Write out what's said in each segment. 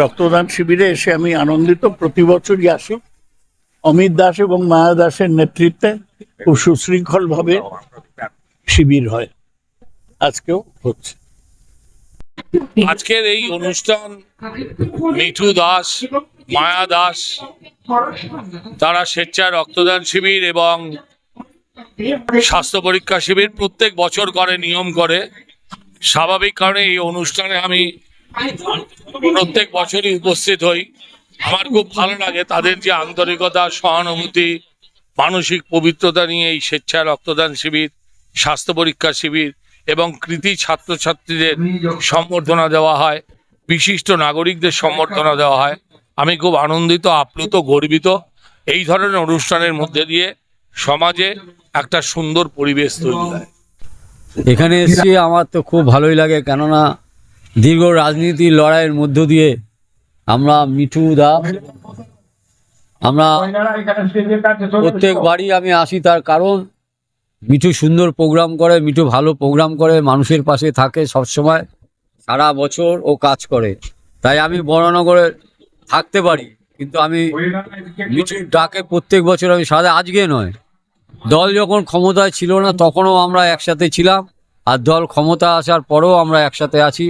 রক্তদান শিবিরে এসে আমি আনন্দিত। প্রতি বছরই আসি। অমিত দাস এবং মায়া দাসের নেতৃত্বে খুব সুশৃঙ্খল ভাবে শিবির হয়। আজকেও হচ্ছে। আজকের এই অনুষ্ঠান, মিঠু দাস, মায়া দাস, তারা স্বেচ্ছায় রক্তদান শিবির এবং স্বাস্থ্য পরীক্ষা শিবির প্রত্যেক বছর করে, নিয়ম করে। স্বাভাবিক কারণে এই অনুষ্ঠানে আমি প্রত্যেক বছরই উপস্থিত হই। আমার খুব ভালো লাগে তাদের যে আন্তরিকতা, সহানুভূতি, মানসিক পবিত্রতা নিয়ে এই স্বেচ্ছায় রক্তদান শিবির, স্বাস্থ্য পরীক্ষা শিবির এবং কৃতি ছাত্রছাত্রীদের সম্বর্ধনা দেওয়া হয়, বিশিষ্ট নাগরিকদের সম্বর্ধনা দেওয়া হয়। আমি খুব আনন্দিত, আপ্লুত, গর্বিত এই ধরনের অনুষ্ঠানের মধ্যে দিয়ে সমাজে একটা সুন্দর পরিবেশ তৈরি হয়। এখানে এসে আমার তো খুব ভালোই লাগে, কেননা দীর্ঘ রাজনীতির লড়াইয়ের মধ্য দিয়ে আমরা মিঠু দা, আমরা প্রত্যেক বাড়ি আমি আসি তার কারণ মিঠু সুন্দর প্রোগ্রাম করে, মিঠু ভালো প্রোগ্রাম করে, মানুষের পাশে থাকে সবসময়, সারা বছর ও কাজ করে। তাই আমি বড়নগরে থাকতে পারি, কিন্তু আমি মিঠুর ডাকে প্রত্যেক বছর আমি সাদা আজকে নয়। দল যখন ক্ষমতায় ছিল না, তখনও আমরা একসাথে ছিলাম, আর দল ক্ষমতা আসার পরেও আমরা একসাথে আছি।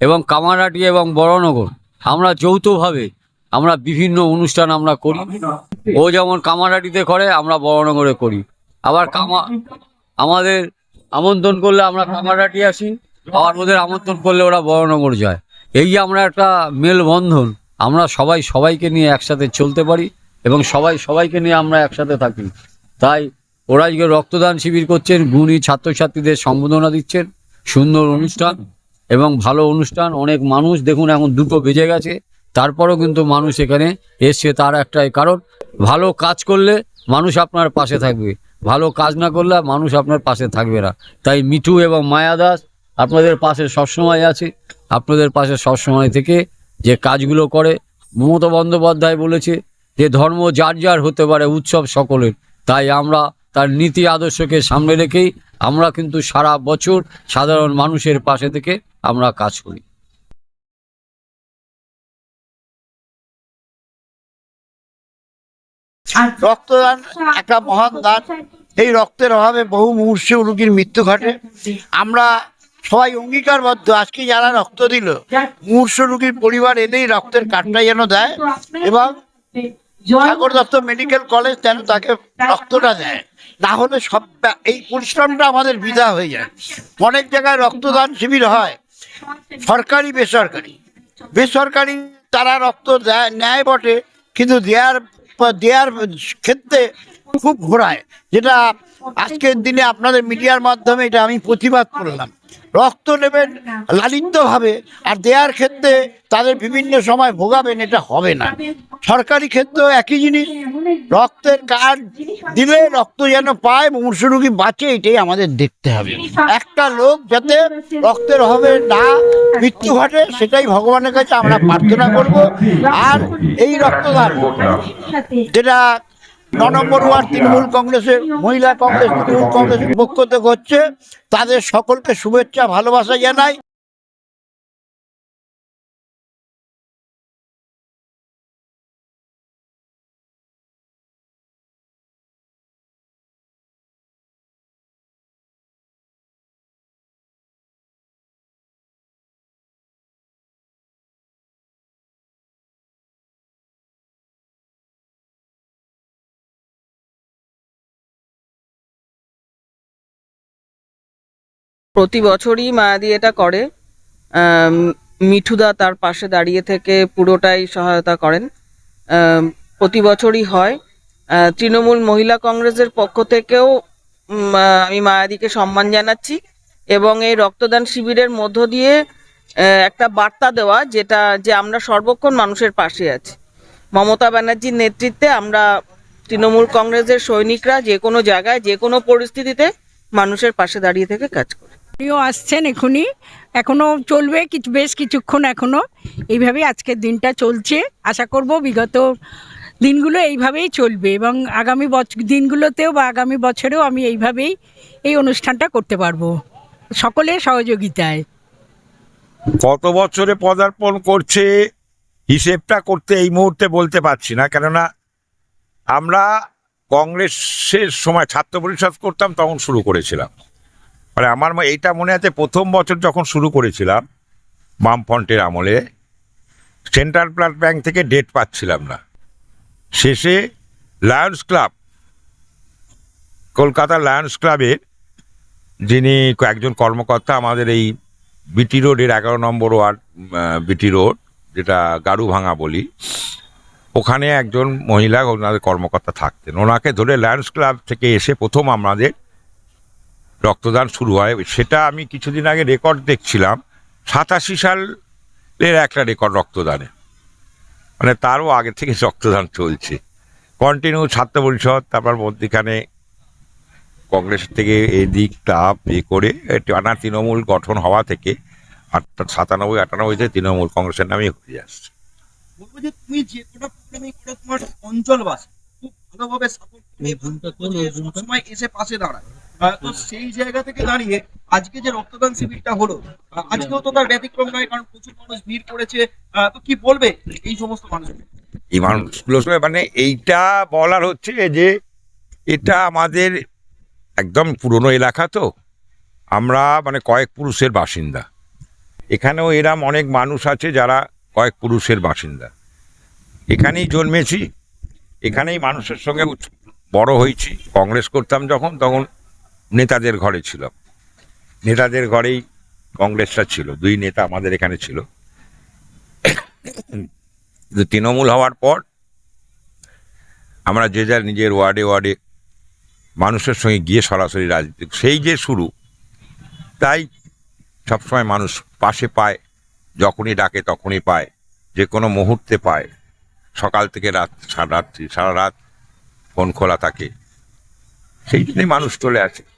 এবং কামারহাটি এবং বড়নগর। আমরা যৌথভাবে আমরা বিভিন্ন অনুষ্ঠান আমরা করি। ও যেমন কামারহাটিতে করে, আমরা বড়নগরে করি। আবার কামা আমাদের আমন্ত্রণ করলে আমরা কামারহাটি আসি, আবার ওদের আমন্ত্রণ করলে ওরা বড়নগর যায়। এই যে আমরা একটা মেলবন্ধন, আমরা সবাই সবাইকে নিয়ে একসাথে চলতে পারি এবং সবাই সবাইকে নিয়ে আমরা একসাথে থাকি। তাই ওরা আজকে রক্তদান শিবির করছেন, গুণী ছাত্রছাত্রীদের সম্বোধনা দিচ্ছেন। সুন্দর অনুষ্ঠান। এবং ভালো অনুষ্ঠান, অনেক মানুষ, দেখুন এখন দুটো বেজে গেছে। তারপরেও কিন্তু মানুষ এখানে এসছে, তার একটাই কারণ, ভালো কাজ করলে মানুষ আপনার পাশে থাকবে। ভালো কাজ না করলে মানুষ আপনার পাশে থাকবে না। তাই মিঠু এবং মায়া দাস আপনাদের পাশে সবসময় আছে। আপনাদের পাশে সবসময় থেকে যে কাজগুলো করে, মমতা বন্দ্যোপাধ্যায় বলেছে যে ধর্ম যার যার হতে পারে উৎসব সকলের। তাই আমরা তার নীতি আদর্শকে সামনে রেখেই আমরা কিন্তু সারা বছর সাধারণ মানুষের পাশে থেকে আমরা কাজ করি। রক্তদান একটা মহান দান। এই রক্তের অভাবে বহু মুহূর্ষে রোগীর মৃত্যু ঘটে। আমরা সবাই অঙ্গীকারবদ্ধ। আজকে যারা রক্ত দিল মুহূর্ষ রোগীর পরিবার এলেই রক্তের কার্ডটা যেন দেয় এবং সাগর দত্ত মেডিকেল কলেজ যেন তাকে রক্তটা দেয়। না হলে সব এই পরিশ্রমটা আমাদের বিধা হয়ে যায়। অনেক জায়গায় রক্তদান শিবির হয়। সরকারি, বেসরকারি। বেসরকারি তারা রক্ত দেয় নেয় বটে, কিন্তু দেয়ার দেয়ার ক্ষেত্রে খুব ঘোরায়। যেটা আজকের দিনে আপনাদের মিডিয়ার মাধ্যমে এটা আমি প্রতিবাদ করলাম। রক্ত নেবেন লালিতভাবে আর দেয়ার ক্ষেত্রে তাদের বিভিন্ন সময় ভোগাবেন এটা হবে না। সরকারি ক্ষেত্রেও একই জিনিস, রক্তের কার্ড দিলে রক্ত যেন পায়, মুমূর্ষু রোগী বাঁচে, এটাই আমাদের দেখতে হবে। একটা লোক যাতে রক্তের হবে না মৃত্যু ঘটে, সেটাই ভগবানের কাছে আমরা প্রার্থনা করব। আর এই রক্তদান, যেটা ন নম্বর ওয়ার্ড তৃণমূল কংগ্রেসের মহিলা কংগ্রেস, তৃণমূল পক্ষ থেকে হচ্ছে তাদের সকলকে শুভেচ্ছা, ভালোবাসা জানাই। প্রতি বছরই মায়াদি এটা করে। মিঠুদা তার পাশে দাঁড়িয়ে থেকে পুরোটাই সহায়তা করেন। প্রতি বছরই হয়। তৃণমূল মহিলা কংগ্রেসের পক্ষ থেকেও আমি মায়াদিকে সম্মান জানাচ্ছি এবং এই রক্তদান শিবিরের মধ্য দিয়ে একটা বার্তা দেওয়া যেটা যে আমরা সর্বক্ষণ মানুষের পাশে আছি। মমতা ব্যানার্জির নেতৃত্বে আমরা তৃণমূল কংগ্রেসের সৈনিকরা যে কোনো জায়গায়, যে কোনো পরিস্থিতিতে মানুষের পাশে দাঁড়িয়ে থেকে কাজ করে। উনিও আসছেন এখনই। এখনও চলবে কিছু বেশ কিছুক্ষণ এখনও এইভাবেই আজকের দিনটা চলছে। আশা করব বিগত দিনগুলো এইভাবেই চলবে এবং আগামী দিনগুলোতেও বা আগামী বছরেও আমি এইভাবেই এই অনুষ্ঠানটা করতে পারব। সকলের সহযোগিতায়। কত বছরে পদার্পণ করছে হিসেবটা করতে এই মুহূর্তে বলতে পারছি না। কেননা আমরা কংগ্রেসের সময় ছাত্র পরিষদ করতাম, তখন শুরু করেছিলাম। মানে আমার এইটা মনে আছে প্রথম বছর যখন শুরু করেছিলাম, বামফ্রন্টের আমলে, সেন্ট্রাল ব্লাড ব্যাংক থেকে ডেট পাচ্ছিলাম না। শেষে লায়ন্স ক্লাব, কলকাতা লায়ন্স ক্লাবের যিনি একজন কর্মকর্তা আমাদের এই বিটি রোডের এগারো নম্বর ওয়ার্ড বিটি রোড যেটা গাড়ু ভাঙা বলি, ওখানে একজন মহিলা, ওনাদের কর্মকর্তা থাকতেন। ওনাকে ধরে লায়ন্স ক্লাব থেকে এসে প্রথম আমাদের রক্তদান শুরু হয়। সেটা আমি কিছুদিন আগে রেকর্ড দেখছিলাম। সাতাশি সালের একটা রেকর্ড রক্তদানে। মানে তারও আগে থেকে রক্তদান চলছে। কন্টিনিউ ছাত্র পরিষদ তারপর মধ্যিখানে কংগ্রেস থেকে এদিক তাপ এ করে টানা তৃণমূল গঠন হওয়া থেকে আট সাতানব্বই আটানব্বইতে তৃণমূল কংগ্রেসের নামই হয়ে আসছে। বলব যে তুমি যে কটা প্রোগ্রামে করো তোমার অঞ্চলবাসী খুব ভালোভাবে সাপোর্ট সময় এসে পাশে দাঁড়ায়। তো সেই জায়গা থেকে দাঁড়িয়ে আজকে যে রক্তদান শিবিরটা হলো আজকেও তো তার ব্যতিক্রম নয়, কারণ প্রচুর মানুষ ভিড় করেছে। তো কি বলবে এই সমস্ত মানুষকে মানে এইটা বলার হচ্ছে যে এটা আমাদের একদম পুরনো এলাকা তো। আমরা মানে কয়েক পুরুষের বাসিন্দা। এখানেও এরম অনেক মানুষ আছে যারা কয়েক পুরুষের বাসিন্দা। এখানেই জন্মেছি, এখানেই মানুষের সঙ্গে বড় হয়েছি। কংগ্রেস করতাম যখন, তখন নেতাদের ঘরে ছিল। নেতাদের ঘরেই কংগ্রেসটা ছিল। দুই নেতা আমাদের এখানে ছিল। কিন্তু তৃণমূল হওয়ার পর আমরা যে যার নিজের ওয়ার্ডে ওয়ার্ডে মানুষের সঙ্গে গিয়ে সরাসরি রাজনীতি সেই যে শুরু, তাই সবসময় মানুষ পাশে পায়, যখনই ডাকে তখনই পায়, যে কোনো মুহূর্তে পায়। সকাল থেকে রাত, সারা রাত্রি, সারা রাত ফোন খোলা থাকে। সেই জন্যই মানুষ চলে আসে।